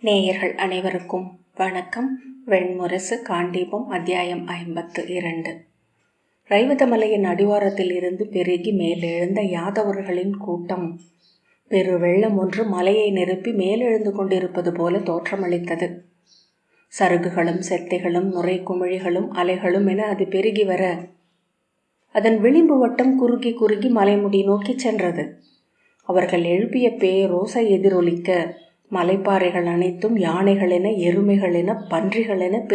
நேயர்கள் அனைவருக்கும் வணக்கம். வெண்முரசு காண்டீபம் அத்தியாயம் ஐம்பத்து இரண்டு. ரைவதமலையின் அடிவாரத்தில் இருந்து பெருகி மேலெழுந்த யாதவர்களின் கூட்டம். பெரு வெள்ளம் ஒன்று மலையை நிரப்பி மேலெழுந்து கொண்டிருப்பது போல தோற்றமளித்தது. சருகுகளும் செத்தைகளும் நுரை குமிழிகளும் அலைகளும் என அது பெருகி வர அதன் விளிம்பு வட்டம் குறுகி குறுகி மலைமுடி நோக்கி சென்றது. அவர்கள் எழுப்பிய பேரோசை எதிரொலிக்க மலைப்பாறைகள் அனைத்தும் யானைகளென என பன்றிகளென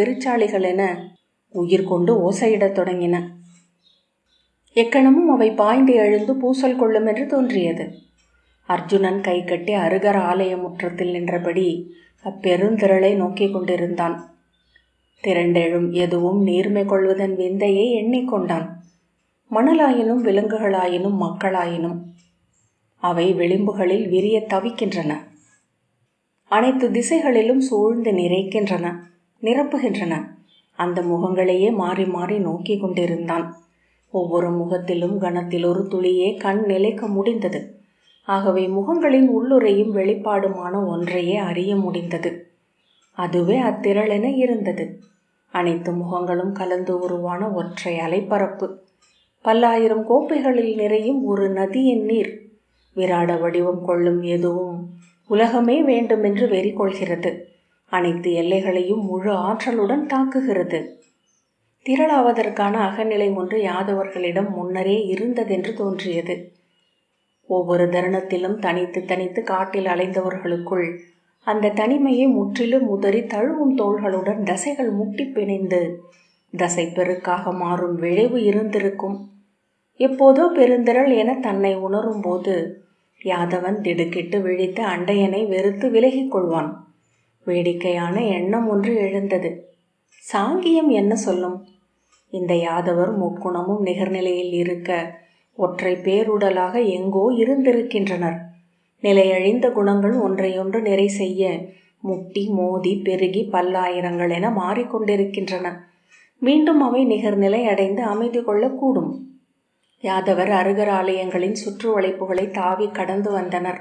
என உயிர் கொண்டு ஓசையிடத் தொடங்கின. எக்கணமும் அவை பாய்ந்து எழுந்து பூசல் கொள்ளும் என்று தோன்றியது. அர்ஜுனன் கை கட்டி அருகர் ஆலய முற்றத்தில் நின்றபடி அப்பெருந்திரளை நோக்கிக் கொண்டிருந்தான். திரண்டெழும் எதுவும் நீர்மை கொள்வதன் விந்தையை எண்ணிக்கொண்டான் மணலாயினும் விலங்குகளாயினும் மக்களாயினும் அவை விளிம்புகளில் விரிய தவிக்கின்றன. அனைத்து திசைகளிலும் சூழ்ந்து நிறைக்கின்றன நிரப்புகின்றன. அந்த முகங்களையே மாறி மாறி நோக்கி கொண்டிருந்தான். ஒவ்வொரு முகத்திலும் கணத்தில் ஒரு துளியே கண் நிலைக்க முடிந்தது. ஆகவே முகங்களின் உள்ளுரையும் வெளிப்பாடுமான ஒன்றையே அறிய முடிந்தது. அதுவே அத்திரளென இருந்தது. அனைத்து முகங்களும் கலந்து உருவான ஒற்றை அலைப்பரப்பு. பல்லாயிரம் கோப்பைகளில் நிறையும் ஒரு நதியின் நீர். விராட வடிவம் கொள்ளும் எதுவும் உலகமே வேண்டுமென்று வெறி கொள்கிறது அனைத்து எல்லைகளையும் முழு ஆற்றலுடன் தாக்குகிறது. திரளாவதற்கான அகநிலை ஒன்று யாதவர்களிடம் முன்னரே இருந்ததென்று தோன்றியது. ஒவ்வொரு தருணத்திலும் தனித்து தனித்து காட்டில் அலைந்தவர்களுக்குள் அந்த தனிமையை முற்றிலும் உதறி தழுவும் தோள்களுடன் தசைகள் முட்டி பிணைந்து தசை பெருக்காக மாறும் விளைவு இருந்திருக்கும். எப்போதோ பெருந்திரள் என தன்னை உணரும் போது யாதவன் திடுக்கிட்டு விழித்து அண்டையனை வெறுத்து விலகிக் கொள்வான். வேடிக்கையான எண்ணம் ஒன்று எழுந்தது. சாங்கியம் என்ன சொல்லும்? இந்த யாதவர் முக்குணமும் நிகர்நிலையில் இருக்க ஒற்றை பேருடலாக எங்கோ இருந்திருக்கின்றனர். நிலையழிந்த குணங்கள் ஒன்றையொன்று நிறை செய்ய முட்டி மோதி பெருகி பல்லாயிரங்கள் என மாறிக்கொண்டிருக்கின்றன. மீண்டும் அவை நிகர்நிலை அடைந்து அமைதி கொள்ளக்கூடும். யாதவர் அருகர் ஆலயங்களின் சுற்று வளைப்புகளை தாவி கடந்து வந்தனர்.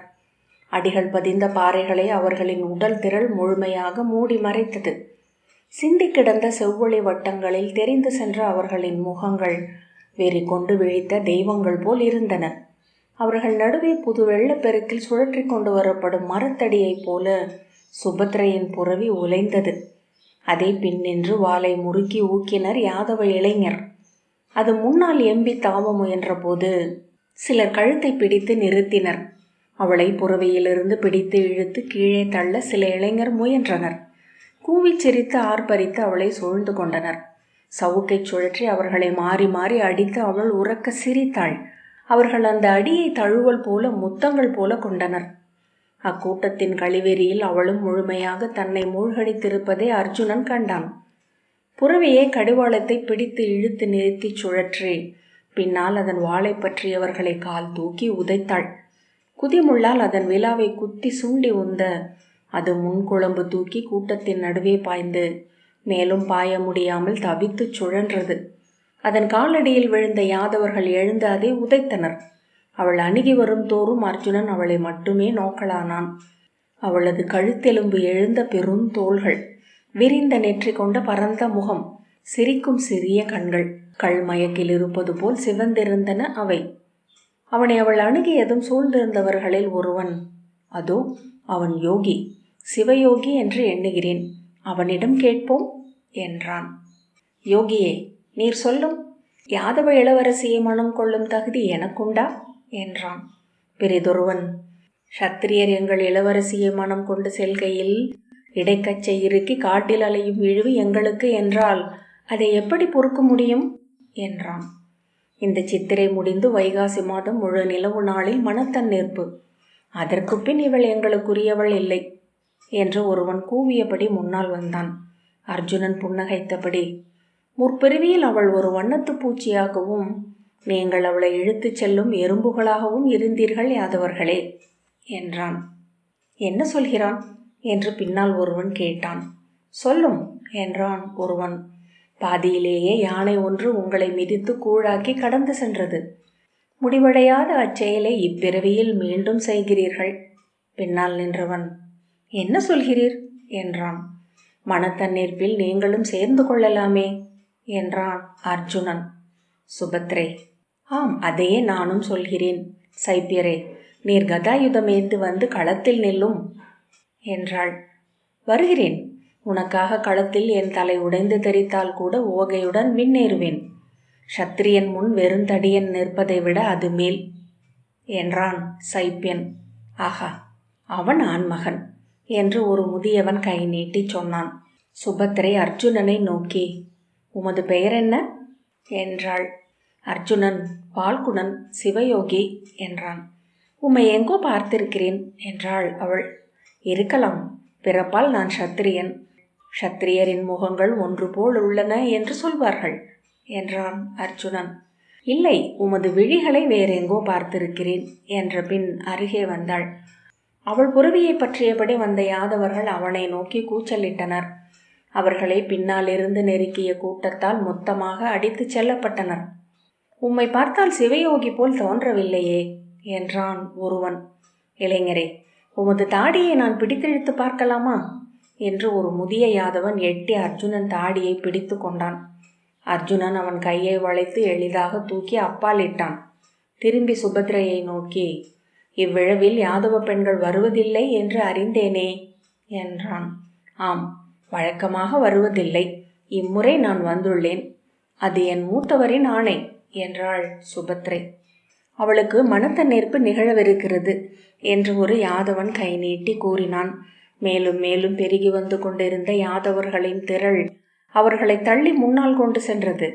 அடிகள் பதிந்த பாறைகளை அவர்களின் உடல் திரள் முழுமையாக மூடி மறைத்தது. சிந்தி கிடந்த செவ்வொளி வட்டங்களில் தெரிந்து சென்ற அவர்களின் முகங்கள் வெறி கொண்டு விழித்த தெய்வங்கள் போல் இருந்தன. அவர்கள் நடுவே புது வெள்ளப்பெருக்கில் சுழற்றி கொண்டு வரப்படும் மரத்தடியைப் போல சுபத்ரையின் புறவி உலைந்தது. அதை பின்னின்று வாளை முறுக்கி ஊக்கினர் யாதவ இளைஞர். அது முன்னால் எம்பி தாவ முயன்றபோது சிலர் கழுத்தை பிடித்து நிறுத்தினர். அவளை புறவையிலிருந்து பிடித்து இழுத்து கீழே தள்ள சில இளைஞர் முயன்றனர். கூவிச் சிரித்து ஆர்ப்பரித்து அவளை சூழ்ந்து கொண்டனர். சவுக்கை சுழற்றி அவர்களை மாறி மாறி அடித்து அவள் உறக்க சிரித்தாள். அவர்கள் அந்த அடியை தழுவல் போல முத்தங்கள் போல கொண்டனர். அக்கூட்டத்தின் கழிவெறியில் அவளும் முழுமையாக தன்னை மூழ்கடித்திருப்பதை அர்ஜுனன் கண்டான். புறவையே கடிவாளத்தை பிடித்து இழுத்து நிறுத்தி சுழற்றி பின்னால் அதன் வாளை பற்றியவர்களை கால் தூக்கி உதைத்தாள். குதிமுள்ளால் அதன் விழாவை குத்தி சுண்டி உந்த அது முன்குழம்பு தூக்கி கூட்டத்தின் நடுவே பாய்ந்து மேலும் பாய முடியாமல் தவித்து சுழன்றது. அதன் காலடியில் விழுந்த யாதவர்கள் எழுந்து அதை உதைத்தனர். அவள் அணுகி வரும் தோறும் அர்ஜுனன் அவளை மட்டுமே நோக்கலானான். அவளது கழுத்தெலும்பு எழுந்த பெருந்தோள்கள். விரிந்த நெற்றி கொண்ட பரந்த முகம் சிரிக்கும் சிறிய கண்கள். கள் மயக்கில் இருப்பது போல் சிவந்திருந்தன அவை. அவனை அவள் அணுகியதும் சூழ்ந்திருந்தவர்களில் ஒருவன். அதோ அவன் யோகி சிவயோகி என்று எண்ணுகிறேன். அவனிடம் கேட்போம் என்றான். யோகியே நீர் சொல்லும் யாதவ இளவரசியை மனம் கொள்ளும் தகுதி எனக்குண்டா? என்றான். பிரிதொருவன் சத்திரியர் எங்கள் இளவரசியை மனம் கொண்டு செல்கையில் இடைக்கச்சை இறுக்கி காட்டில் அலையும் இழிவு எங்களுக்கு என்றால் அதை எப்படி பொறுக்க முடியும்? என்றான். இந்த சித்திரை முடிந்து வைகாசி மாதம் முழு நிலவு நாளில் மனத்தன்னேற்பு அதற்கு பின் இவள் எங்களுக்குரியவள் இல்லை என்று ஒருவன் கூவியபடி முன்னால் வந்தான். அர்ஜுனன் புன்னகைத்தபடி முற்பிறவியில் அவள் ஒரு வண்ணத்து பூச்சியாகவும் நீங்கள் அவளை இழுத்துச் செல்லும் எறும்புகளாகவும் இருந்தீர்கள் யாதவர்களே என்றான். என்ன சொல்கிறான்? என்று பின்னால் ஒருவன் கேட்டான். சொல்லும் என்றான் ஒருவன். பாதியிலேயே யானை ஒன்று உங்களை மிதித்து கூழாக்கி கடந்து சென்றது. முடிவடையாத அச்செயலை இப்பிறவியில் மீண்டும் செய்கிறீர்கள். பின்னால் நின்றவன். என்ன சொல்கிறீர்? என்றான். மனத்தன்னிற்பில் நீங்களும் சேர்ந்து கொள்ளலாமே என்றான் அர்ஜுனன். சுபத்ரே ஆம் அதையே நானும் சொல்கிறேன். சைப்பியரே நீர் கதாயுதமேந்து வந்து களத்தில் நில்லும். என்றாள். வருகிறேன். உனக்காக களத்தில் என் தலை உடைந்து தெரித்தால் கூட ஓகையுடன் விண்ணேறுவேன் சத்திரியன் முன் வெறுந்தடியன் நிற்பதை விட அது மேல் என்றான் சைப்பியன். ஆஹா அவன் ஆண்மகன் என்று ஒரு முதியவன் கை நீட்டி சொன்னான். சுபத்திரை அர்ஜுனனை நோக்கி. உமது பெயர் என்ன? என்றாள். அர்ஜுனன் பால்குணன் சிவயோகி என்றான். உம்மை எங்கோ பார்த்திருக்கிறேன் என்றாள் அவள். இருக்கலாம். பிறப்பால் நான் சத்திரியன். சத்திரியரின் முகங்கள் ஒன்று போல் உள்ளன என்று சொல்வார்கள் என்றான் அர்ஜுனன். இல்லை உமது விழிகளை வேறெங்கோ பார்த்திருக்கிறேன் என்ற பின் அருகே வந்தாள். அவள் புறவியை பற்றியபடி வந்த யாதவர்கள் அவனை நோக்கி கூச்சலிட்டனர். அவர்களை பின்னாலிருந்து நெருக்கிய கூட்டத்தால் மொத்தமாக அடித்துச் செல்லப்பட்டனர். உம்மை பார்த்தால் சிவயோகி போல் தோன்றவில்லையே என்றான் ஒருவன். இளைஞரே உமது தாடியை நான் பிடித்திழுத்து பார்க்கலாமா? என்று ஒரு முதிய யாதவன் எட்டி அர்ஜுனன் தாடியை பிடித்து கொண்டான். அர்ஜுனன் அவன் கையை வளைத்து எளிதாக தூக்கி அப்பாலிட்டான் திரும்பி சுபத்ரையை நோக்கி இவ்விழவில் யாதவ பெண்கள் வருவதில்லை என்று அறிந்தேனே? என்றான். ஆம் வழக்கமாக வருவதில்லை. இம்முறை நான் வந்துள்ளேன். அது என் மூத்தவரின் ஆணை என்றாள் சுபத்ரை. அவளுக்கு மனத்தன்னேற்பு நிகழவிருக்கிறது என்று ஒரு யாதவன் கை நீட்டி கூறினான். மேலும் மேலும் பெருகி வந்து கொண்டிருந்த யாதவர்களின் திரள் அவர்களை தள்ளி முன்னால் கொண்டு சென்றது.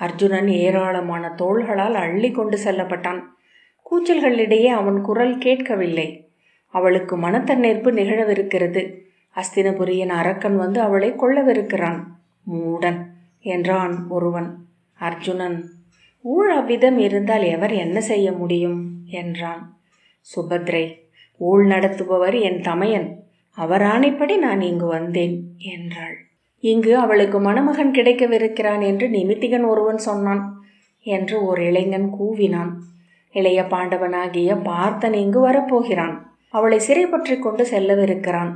அர்ஜுனன் ஏராளமான தோள்களால் அள்ளி கொண்டு செல்லப்பட்டான். கூச்சல்களிடையே அவன் குரல் கேட்கவில்லை. அவளுக்கு மனத்தன்னேற்பு நிகழவிருக்கிறது. அஸ்தினபுரியின் அரக்கன் வந்து அவளை கொள்ளவிருக்கிறான் மூடன்! என்றான் ஒருவன். அர்ஜுனன் ஊழ் அவ்விதம் இருந்தால் எவர் என்ன செய்ய முடியும்? என்றான். சுபத்ரை ஊழ் நடத்துபவர் என் தமையன். அவர் ஆணைப்படி நான் இங்கு வந்தேன் என்றாள். இங்கு அவளுக்கு மணமகன் கிடைக்கவிருக்கிறான் என்று நிமித்திகன் ஒருவன் சொன்னான் என்று ஒரு இளைஞன் கூவினான். இளைய பாண்டவனாகிய பார்த்தன் இங்கு வரப்போகிறான். அவளை சிறைப்பற்றி கொண்டு செல்லவிருக்கிறான்.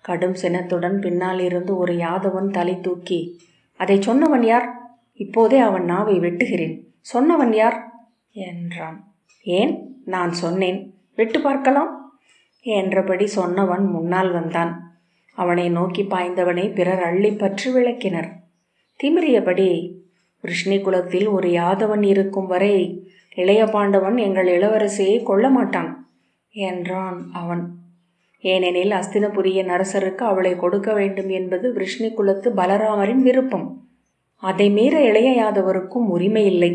கடும் சினத்துடன் பின்னால் இருந்து ஒரு யாதவன் தலை தூக்கி அதை சொன்னவன் யார்? இப்போதே அவன் நாவை வெட்டுகிறேன். சொன்னவன் யார்? என்றான். ஏன்? நான் சொன்னேன். விட்டு பார்க்கலாம். என்றபடி சொன்னவன் முன்னால் வந்தான். அவனை நோக்கி பாய்ந்தவனை பிறர் அள்ளி பற்றி விளக்கினர். திமிரியபடி கிருஷ்ணி குலத்தில் ஒரு யாதவன் இருக்கும் வரை இளைய பாண்டவன் எங்கள் இளவரசியை கொள்ள மாட்டான் என்றான் அவன். ஏனெனில் அஸ்தினபுரிய நரசருக்கு அவளை கொடுக்க வேண்டும் என்பது விஷ்ணு குலத்து பலராமரின் விருப்பம். அதை மீற இளைய யாதவருக்கும் உரிமை இல்லை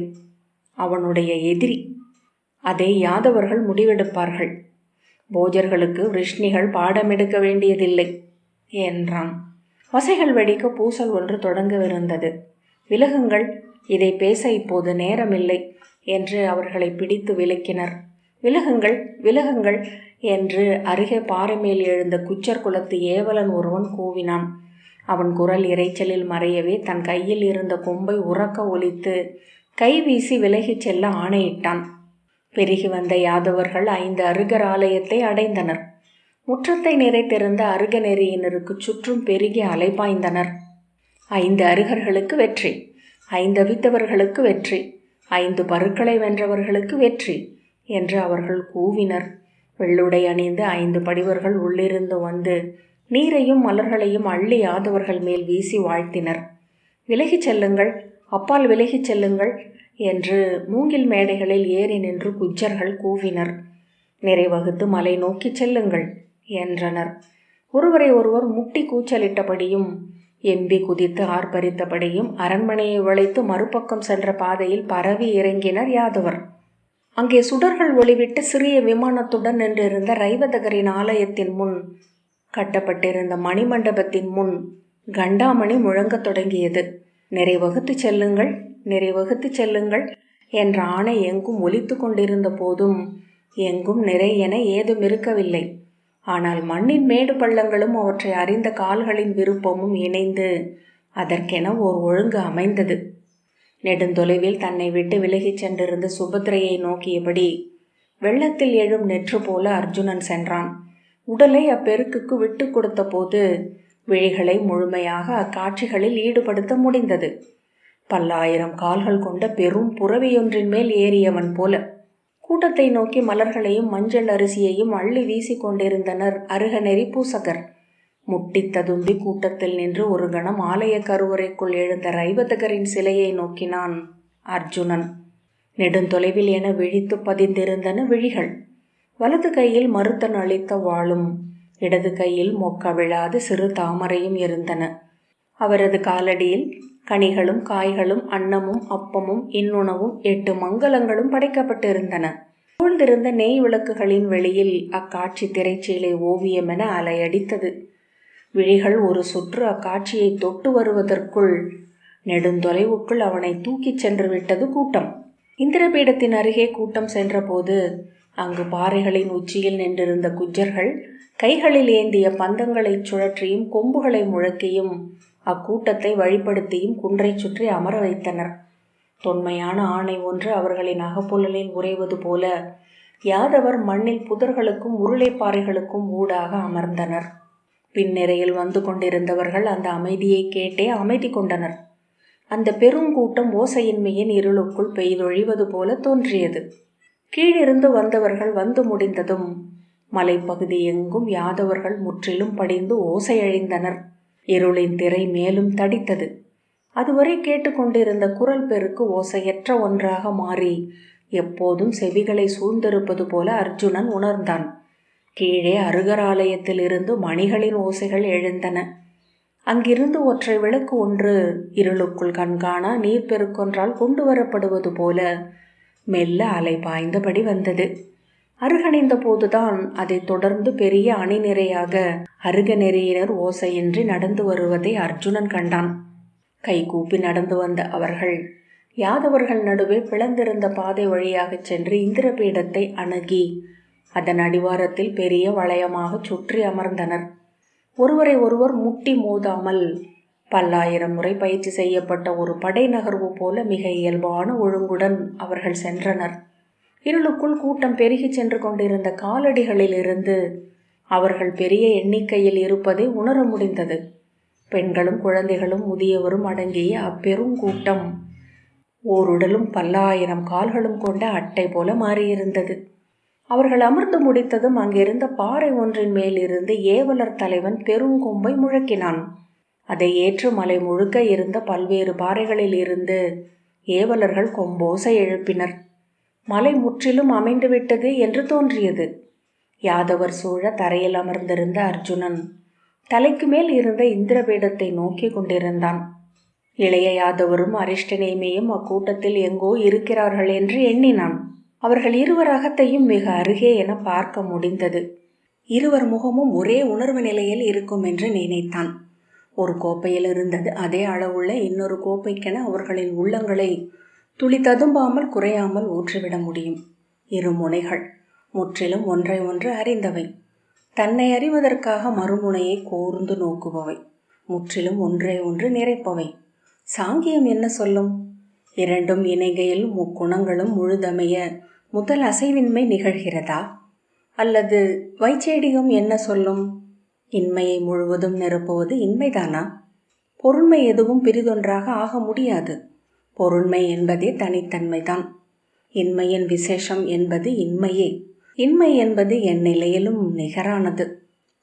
அவனுடைய எதிரி. அதை யாதவர்கள் முடிவெடுப்பார்கள். போஜர்களுக்கு விஷ்ணிகள் பாடமெடுக்க வேண்டியதில்லை என்றான். வசைகள் வெடிக்க பூசல் ஒன்று தொடங்கவிருந்தது. விலகுங்கள் இதை பேச இப்போது நேரமில்லை என்று அவர்களை பிடித்து விலக்கினர். விலகுங்கள் விலகுங்கள் என்று அருகே பாறை மேல் எழுந்த குச்சர் குலத்து ஏவலன் ஒருவன் கூவினான். அவன் குரல் இறைச்சலில் மறையவே தன் கையில் இருந்த கொம்பை உறக்க ஒலித்து கை வீசி விலகிச் செல்ல ஆணையிட்டான். பெருகி வந்த யாதவர்கள் ஐந்து அருகர் ஆலயத்தை அடைந்தனர். முற்றத்தை நிறைத்திருந்த அருக நெறியினருக்கு சுற்றும் பெருகி அலைபாய்ந்தனர். ஐந்து அருகர்களுக்கு வெற்றி ஐந்து அவித்தவர்களுக்கு வெற்றி ஐந்து பருக்களை வென்றவர்களுக்கு வெற்றி என்று அவர்கள் கூவினர். வெள்ளுடை அணிந்து ஐந்து படிவர்கள் உள்ளிருந்து வந்து நீரையும் மலர்களையும் அள்ளி யாதவர்கள் மேல் வீசி வாழ்த்தினர். விலகிச் செல்லுங்கள் அப்பால் விலகிச் செல்லுங்கள் என்று மூங்கில் மேடைகளில் ஏறி நின்று குஜர்கள் கூவினர். நிறைவகுத்து மலை நோக்கிச் செல்லுங்கள் என்றனர். ஒருவரை ஒருவர் முட்டி கூச்சலிட்டபடியும் எம்பி குதித்து ஆர்ப்பரித்தபடியும் அரண்மனையை வளைத்து மறுபக்கம் சென்ற பாதையில் பரவி இறங்கினர் யாதவர். அங்கே சுடர்கள் ஒளிவிட்டு சிறிய விமானத்துடன் நின்றிருந்த ரைவதகரின் ஆலயத்தின் முன் கட்டப்பட்டிருந்த மணிமண்டபத்தின் முன் கண்டாமணி முழங்கத் தொடங்கியது. நிறைவகுத்து செல்லுங்கள் நிறைவகுத்து செல்லுங்கள் என்ற ஆணை எங்கும் ஒலித்து கொண்டிருந்த போதும் எங்கும் நிறை என ஏதும் இருக்கவில்லை. ஆனால் மண்ணின் மேடு பள்ளங்களும் அவற்றை அறிந்த கால்களின் விருப்பமும் இணைந்து அதற்கென ஓர் ஒழுங்கு அமைந்தது. நெடுந்தொலைவில் தன்னை விட்டு விலகிச் சென்றிருந்த சுபத்ரையை நோக்கியபடி வெள்ளத்தில் எழும் நெற்று போல அர்ஜுனன் சென்றான். உடலை அப்பெருக்குக்கு விட்டு கொடுத்த போது விழிகளை முழுமையாக அக்காட்சிகளில் ஈடுபடுத்த முடிந்தது. பல்லாயிரம் கால்கள் கொண்ட பெரும் புறவியொன்றின் மேல் ஏறியவன் போல. கூட்டத்தை நோக்கி மலர்களையும் மஞ்சள் அரிசியையும் அள்ளி வீசி கொண்டிருந்தனர் அருகநெறி பூசகர். முட்டி ததும்பி கூட்டத்தில் நின்று ஒரு கணம் ஆலய கருவறைக்குள் எழுந்த ரைவதகரின் சிலையை நோக்கினான் அர்ஜுனன். நெடுந்தொலைவில் என விழித்து பதிந்திருந்தன விழிகள். வலது கையில் மறுத்தன் அளித்த வாளும் இடது கையில் மொக்க விழாது சிறு தாமரையும் இருந்தன. அவரது காலடியில் கனிகளும் காய்களும் அன்னமும் அப்பமும் இன்னுணவும் எட்டு மங்களங்களும் படைக்கப்பட்டிருந்தன. சூழ்ந்திருந்த நெய் விளக்குகளின் வெளியில் அக்காட்சி திரைச்சீலை ஓவியம் என அலையடித்தது. விழிகள் ஒரு சுற்று அக்காட்சியை தொட்டு வருவதற்குள் நெடுந்தொலைவுக்குள் அவனை தூக்கிச் சென்று விட்டது கூட்டம். இந்திரபீடத்தின் அருகே கூட்டம் சென்றபோது அங்கு பாறைகளின் உச்சியில் நின்றிருந்த குஜர்கள் கைகளில் ஏந்திய பந்தங்களைச் சுழற்றியும் கொம்புகளை முழக்கியும் அக்கூட்டத்தை வழிப்படுத்தியும் குன்றை சுற்றி அமர வைத்தனர். தொன்மையான ஆணை ஒன்று அவர்களின் அகப்புழலில் உறைவது போல யாதவர் மண்ணில் புதர்களுக்கும் உருளைப்பாறைகளுக்கும் ஊடாக அமர்ந்தனர். பின்னிரையில் வந்து கொண்டிருந்தவர்கள் அந்த அமைதியை கேட்டே அமைதி கொண்டனர். அந்த பெருங்கூட்டம் ஓசையின்மையின் இருளுக்குள் பெய்தொழிவது போல தோன்றியது. கீழிருந்து வந்தவர்கள் வந்து முடிந்ததும் மலைப்பகுதி எங்கும் யாதவர்கள் முற்றிலும் படிந்து ஓசையழிந்தனர் இருளின் திரை மேலும் தடித்தது. அதுவரை கேட்டுக்கொண்டிருந்த குரல் பெருக்கு ஓசையற்ற ஒன்றாக மாறி எப்போதும் செவிகளை சூழ்ந்திருப்பது போல அர்ஜுனன் உணர்ந்தான். கீழே அருகராலயத்தில் இருந்து மணிகளின் ஓசைகள் எழுந்தன. அங்கிருந்து ஒற்றை விளக்கு ஒன்று இருளுக்குள் கண்காணா நீர் பெருக்கொன்றால் கொண்டு வரப்படுவது போல மெல்ல அலை பாய்ந்தபடி வந்தது. அருகணைந்த போதுதான் அதைத் தொடர்ந்து பெரிய அணிநிறையாக அருகநெறியினர் ஓசையின்றி நடந்து வருவதை அர்ஜுனன் கண்டான். கைகூப்பி நடந்து வந்த அவர்கள் யாதவர்கள் நடுவே பிளந்திருந்த பாதை வழியாகச் சென்று இந்திரபீடத்தை அணுகி அதன் அடிவாரத்தில் பெரிய வளையமாக சுற்றி அமர்ந்தனர். ஒருவரை ஒருவர் முட்டி மோதாமல் பல்லாயிரம் முறை பயிற்சி செய்யப்பட்ட ஒரு படை நகர்வு போல மிக இயல்பான ஒழுங்குடன் அவர்கள் சென்றனர். இருளுக்குள் கூட்டம் பெருகி சென்று கொண்டிருந்த காலடிகளிலிருந்து அவர்கள் பெரிய எண்ணிக்கையில் இருப்பதை உணர முடிந்தது. பெண்களும் குழந்தைகளும் முதியவரும் அடங்கிய அப்பெரும் கூட்டம் ஓருடலும் பல்லாயிரம் கால்களும் கொண்ட அட்டை போல மாறியிருந்தது. அவர்கள் அமர்ந்து முடித்ததும் அங்கிருந்த பாறை ஒன்றின் மேலிருந்து ஏவலர் தலைவன் பெருங்கொம்பை முழக்கினான். அதை ஏற்று மலை முழுக்க இருந்த பல்வேறு பாறைகளில் இருந்து ஏவலர்கள் கொம்போசை எழுப்பினர். மலை முற்றிலும் அமைந்துவிட்டது என்று தோன்றியது. யாதவர் சூழ தரையில் அமர்ந்திருந்த அர்ஜுனன் தலைக்கு மேல் இருந்த இந்திரபீடத்தை நோக்கி கொண்டிருந்தான். இளைய யாதவரும் அரிஷ்டநேமியும் அக்கூட்டத்தில் எங்கோ இருக்கிறார்கள் என்று எண்ணினான். அவர்கள் இருவர் அகத்தையும் மிக அருகே என பார்க்க முடிந்தது. இருவர் முகமும் ஒரே உணர்வு நிலையில் இருக்கும் என்று நினைத்தான். ஒரு கோப்பையில் இருந்தது. அதே அளவுள்ள இன்னொரு கோப்பைக்கென அவர்களின் உள்ளங்களை துளி ததும்பாமல் குறையாமல் ஊற்றிவிட முடியும். இரு முனைகள் முற்றிலும் ஒன்றை ஒன்று அறிந்தவை. தன்னை அறிவதற்காக மறுமுனையை கூர்ந்து நோக்குபவை. முற்றிலும் ஒன்றை ஒன்று நிறைப்பவை. சாங்கியம் என்ன சொல்லும்? இரண்டும் இணைகையில் முக்குணங்களும் முழுதமைய முதல் அசைவின்மை நிகழ்கிறதா? அல்லது வைச்சேடிகம் என்ன சொல்லும்? இன்மையை முழுவதும் நிரப்புவது இன்மைதானா? பொருண்மை எதுவும் பிரிதொன்றாக ஆக முடியாது. பொருண்மை என்பதே தனித்தன்மைதான். இன்மையின் விசேஷம் என்பது இன்மையே. இன்மை என்பது என் நிலையிலும் நிகரானது.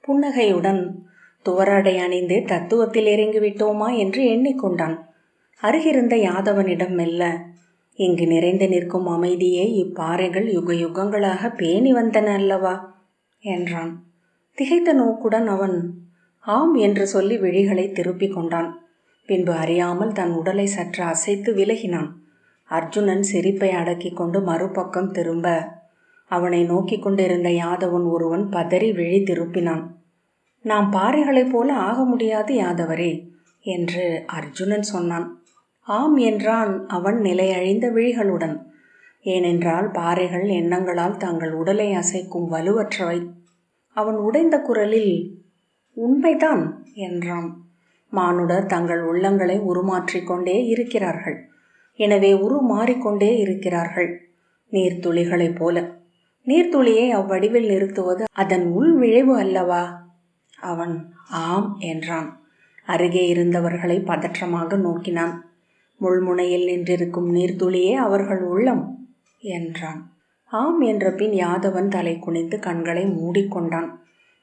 புன்னகையுடன் துவராடை அணிந்து தத்துவத்தில் இறங்கிவிட்டோமா என்று எண்ணிக்கொண்டான். அருகிருந்த யாதவனிடம் மெல்ல இங்கு நிறைந்து நிற்கும் அமைதியை இப்பாறைகள் யுக யுகங்களாக பேணி வந்தன அல்லவா? என்றான். திகைத்த நோக்குடன் அவன் ஆம் என்று சொல்லி விழிகளை திருப்பிக் கொண்டான். பின்பு அறியாமல் தன் உடலை சற்று அசைத்து விலகினான். அர்ஜுனன் சிரிப்பை அடக்கிக் கொண்டு மறுபக்கம் திரும்ப அவனை நோக்கிக் கொண்டிருந்த யாதவன் ஒருவன் பதறி விழி திருப்பினான். நாம் பாறைகளைப் போல ஆக முடியாது யாதவரே என்று அர்ஜுனன் சொன்னான். ஆம் என்றான் அவன் நிலையழிந்த விழிகளுடன். ஏனென்றால் பாறைகள் எண்ணங்களால் தங்கள் உடலை அசைக்கும் வலுவற்றவை. அவன் உடைந்த குரலில் உண்மைதான் என்றான். மானுடர் தங்கள் உள்ளங்களை உருமாற்றிக்கொண்டே இருக்கிறார்கள். எனவே உருமாறிக்கொண்டே இருக்கிறார்கள். நீர்த்துளிகளைப் போல. நீர்த்துளியை அவ்வடிவில் நிறுத்துவது அதன் உள் விளைவு அல்லவா? அவன் ஆம் என்றான். அருகே இருந்தவர்களை பதற்றமாக நோக்கினான். முள்முனையில் நின்றிருக்கும் நீர்த்துளியே அவர்கள் உள்ளம் என்றான். ஆம் என்ற பின் யாதவன் தலை குனிந்து கண்களை மூடிக்கொண்டான்.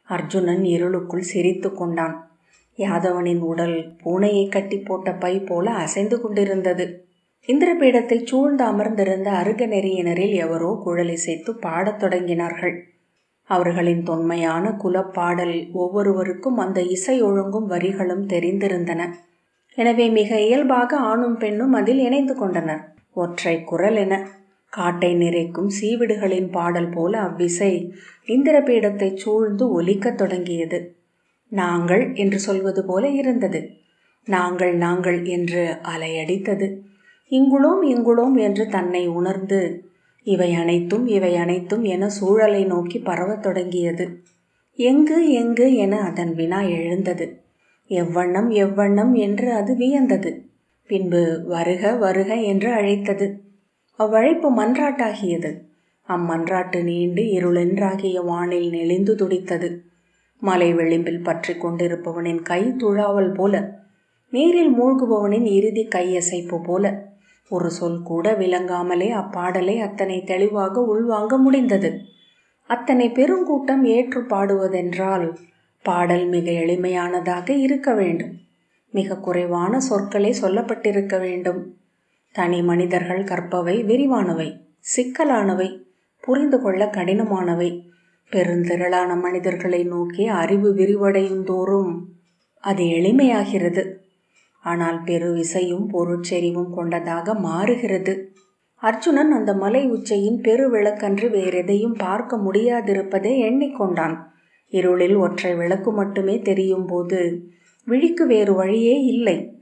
அர்ஜுனன் இருளுக்குள் சிரித்து கொண்டான். யாதவனின் உடல் பூனையை கட்டி போட்ட பை போல அசைந்து கொண்டிருந்தது. இந்திரபீடத்தை சூழ்ந்து அமர்ந்திருந்த அருக நெறியினரில் எவரோ குழலிசைத்து பாடத் தொடங்கினார்கள். அவர்களின் தொன்மையான குலப்பாடல் ஒவ்வொருவருக்கும் அந்த இசை ஒழுங்கும் வரிகளும் தெரிந்திருந்தன. எனவே மிக இயல்பாக ஆணும் பெண்ணும் அதில் இணைந்து கொண்டனர். ஒற்றை குரல் என காட்டை நிறைக்கும் சீவிடுகளின் பாடல் போல அவ்விசை இந்திரபீடத்தை சூழ்ந்து ஒலிக்கத் தொடங்கியது. நாங்கள் என்று சொல்வது போல இருந்தது. நாங்கள் நாங்கள் என்று அலையடித்தது. இங்குளோம் இங்குளோம் என்று தன்னை உணர்ந்து இவை அனைத்தும் இவை அனைத்தும் என சூழலை நோக்கி பரவத் தொடங்கியது. எங்கு எங்கு என அதன் வினா எழுந்தது. எவ்வண்ணம் எவ்வண்ணம் என்று அது வியந்தது. பின்பு வருக வருக என்று அழைத்தது. அவ்வழைப்பு மன்றாட்டாகியது. அம்மன்றாட்டு நீண்டு இருளென்றாகிய வானில் நெளிந்து துடித்தது. மலை விளிம்பில் பற்றி கொண்டிருப்பவனின் கை துழாவல் போல நீரில் மூழ்குபவனின் இறுதி கையசைப்பு போல. ஒரு சொல் கூட விளங்காமலே அப்பாடலை அத்தனை தெளிவாக உள்வாங்க முடிந்தது. அத்தனை பெருங்கூட்டம் ஏற்று பாடுவதென்றால் பாடல் மிக எளிமையானதாக இருக்க வேண்டும். மிக குறைவான சொற்களே சொல்லப்பட்டிருக்க வேண்டும். தனி மனிதர்கள் கற்பவை விரிவானவை சிக்கலானவை புரிந்து கொள்ள கடினமானவை. பெருந்திரளான மனிதர்களை நோக்கி அறிவு விரிவடையும் தோறும் அது எளிமையாகிறது. ஆனால் பெரு விசையும் பொருட்செறிவும் கொண்டதாக மாறுகிறது. அர்ஜுனன் அந்த மலை உச்சையின் பெரு விளக்கன்று வேறெதையும் பார்க்க முடியாதிருப்பதை எண்ணிக்கொண்டான். இருளில் ஒற்றை விளக்கு மட்டுமே தெரியும் போது விழிக்கு வேறு வழியே இல்லை.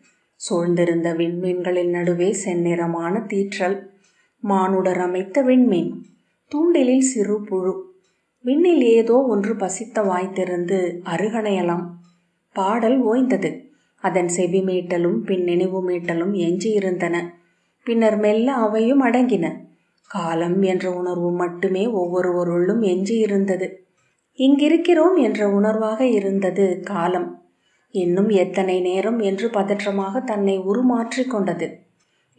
சூழ்ந்திருந்த விண்மீன்களின் நடுவே செந்நிறமான தீற்றல் மானுடர் அமைத்த விண்மீன் தூண்டிலில் சிறு புழு விண்ணில் ஏதோ ஒன்று பசித்த வாய்த்திருந்து அருகணையலாம் பாடல் ஓய்ந்தது. அதன் செவி மீட்டலும் பின் நினைவு மீட்டலும் எஞ்சியிருந்தன பின்னர் மெல்ல அவையும் அடங்கின. காலம் என்ற உணர்வு மட்டுமே ஒவ்வொருவருள்ளும் எஞ்சியிருந்தது இங்கிருக்கிறோம் என்ற உணர்வாக இருந்தது காலம். இன்னும் எத்தனை நேரம் என்று பதற்றமாக தன்னை உருமாற்றிக் கொண்டது.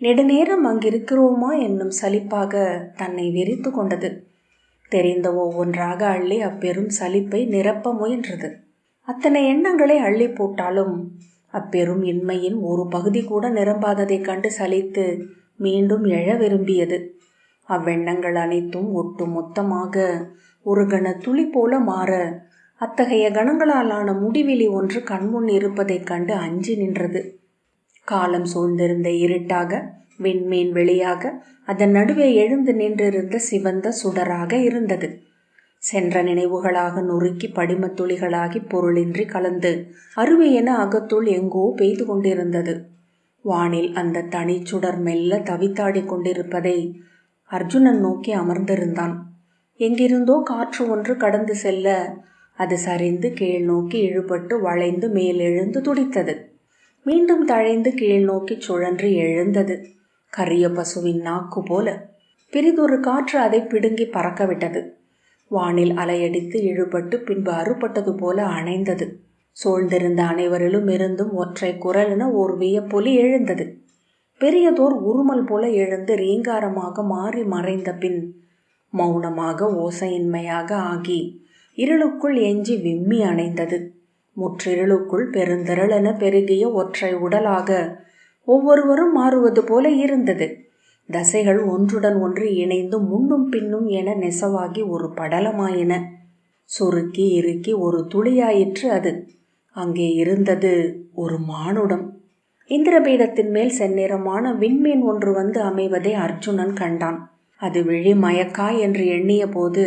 நெடுநேரம் அங்கிருக்கிறோமா என்னும் சலிப்பாக தன்னை வெறித்து கொண்டது. தெரிந்த ஒவ்வொன்றாக அள்ளி அப்பெரும் சலிப்பை நிரப்ப முயன்றது. அத்தனை எண்ணங்களை அள்ளி போட்டாலும் அப்பெரும் இன்மையின் ஒரு பகுதி கூட நிரம்பாததைக் கண்டு சலித்து மீண்டும் எழ விரும்பியது. அவ்வெண்ணங்கள் அனைத்தும் ஒட்டு மொத்தமாக ஒரு கண துளி போல மாற அத்தகைய கணங்களாலான முடிவெளி ஒன்று கண்முன் இருப்பதைக் கண்டு அஞ்சி நின்றது. காலம் சூழ்ந்திருந்த இருட்டாக விண்மீன் வெளியாக அதன் நடுவே எழுந்து நின்றிருந்த சிவந்த சுடராக இருந்தது. சென்ற நினைவுகளாக நொறுக்கி படிமத் துளிகளாகி பொருளின்றி கலந்து அருவி என அகத்துள் எங்கோ பெய்து கொண்டிருந்தது. வானில் அந்த தனிச்சுடர் மெல்ல தவித்தாடி கொண்டிருப்பதை அர்ஜுனன் நோக்கி அமர்ந்திருந்தான். எங்கிருந்தோ காற்று ஒன்று கடந்து செல்ல அது சரிந்து கீழ் நோக்கி இழுபட்டு வளைந்து மேலெழுந்து துடித்தது. மீண்டும் தழைந்து கீழ் நோக்கி சுழன்று எழுந்தது. கரிய பசுவின் நாக்கு போல பிரிதொரு காற்று அதை பிடுங்கி பறக்கவிட்டது. வானில் அலையடித்து இழுபட்டு பின்பு அறுபட்டது போல அணைந்தது. சூழ்ந்திருந்த அனைவரிலும் இருந்தும் ஒற்றை குரலென ஓர் வியப்பொலி எழுந்தது. பெரியதோர் உருமல் போல எழுந்து ரீங்காரமாக மாறி மறைந்த பின் மௌனமாக ஓசையின்மையாக ஆகி இருளுக்குள் எஞ்சி விம்மி அணைந்தது. முற்றிருளுக்குள் பெருந்திரளென பெருகிய ஒற்றை உடலாக ஒவ்வொருவரும் மாறுவது போல இருந்தது. தசைகள் ஒன்றுடன் ஒன்று இணைந்து முன்னும் பின்னும் என நெசவாகி ஒரு படலமாயின. சுருக்கி இறுக்கி ஒரு துளியாயிற்று அது. அங்கே இருந்தது ஒரு மானுடம். இந்திரபீடத்தின் மேல் செந்நிறமான விண்மீன் ஒன்று வந்து அமைவதை அர்ஜுனன் கண்டான். அது விழி மயக்கா என்று எண்ணிய போது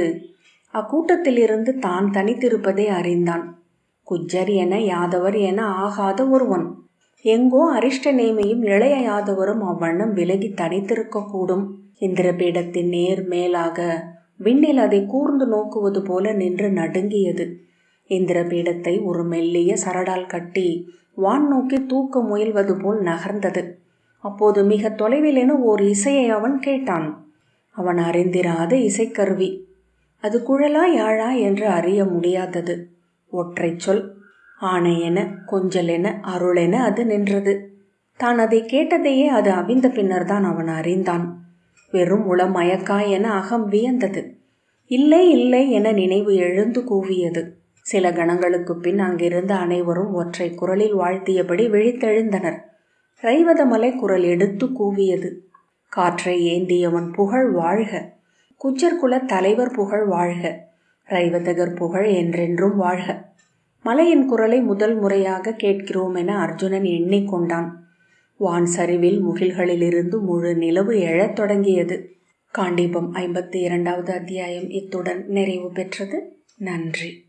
அக்கூட்டத்திலிருந்து தான் தனித்திருப்பதை அறிந்தான். குஜர் என யாதவர் என ஆகாத ஒருவன். எங்கோ அரிஷ்ட நேமையும் இளைய யாதவரும் அவ்வண்ணம் விலகி தனித்திருக்கக்கூடும். இந்திரபீடத்தின் நேர் மேலாக விண்ணில் அதை கூர்ந்து நோக்குவது போல நின்று நடுங்கியது. இந்திரபீடத்தை ஒரு மெல்லிய சரடால் கட்டி வான் நோக்கி தூக்க முயல்வது போல் நகர்ந்தது. அப்போது மிக தொலைவில் என ஓர் இசையை அவன் கேட்டான். அவன் அறிந்திராத இசைக்கருவி. அது குழலா யாழா என்று அறிய முடியாதது. ஒற்றை சொல் ஆணையென கொஞ்சலென அருளென அது நின்றது. தான் அதை கேட்டதையே அது அவிந்த பின்னர்தான் அவன் அறிந்தான். வெறும் உளமயக்கா என அகம் வியந்தது. இல்லை இல்லை என நினைவு எழுந்து கூவியது. சில கணங்களுக்கு பின் அங்கிருந்த அனைவரும் ஒற்றை குரலில் வாழ்த்தியபடி விழித்தெழுந்தனர். ரைவதமலை குரல் எடுத்து கூவியது. காற்றை ஏந்தியவன் புகழ் வாழ்க. குச்சர்குல தலைவர் புகழ் வாழ்க ரைவதகர் புகழ் என்றென்றும் வாழ்க. மலையின் குரலை முதல் முறையாக கேட்கிறோம் என அர்ஜுனன் எண்ணிக்கொண்டான் வான் சரிவில் முகில்களிலிருந்து முழு நிலவு எழத் தொடங்கியது. காண்டீபம் ஐம்பத்தி இரண்டாவது அத்தியாயம் இத்துடன் நிறைவு பெற்றது. நன்றி.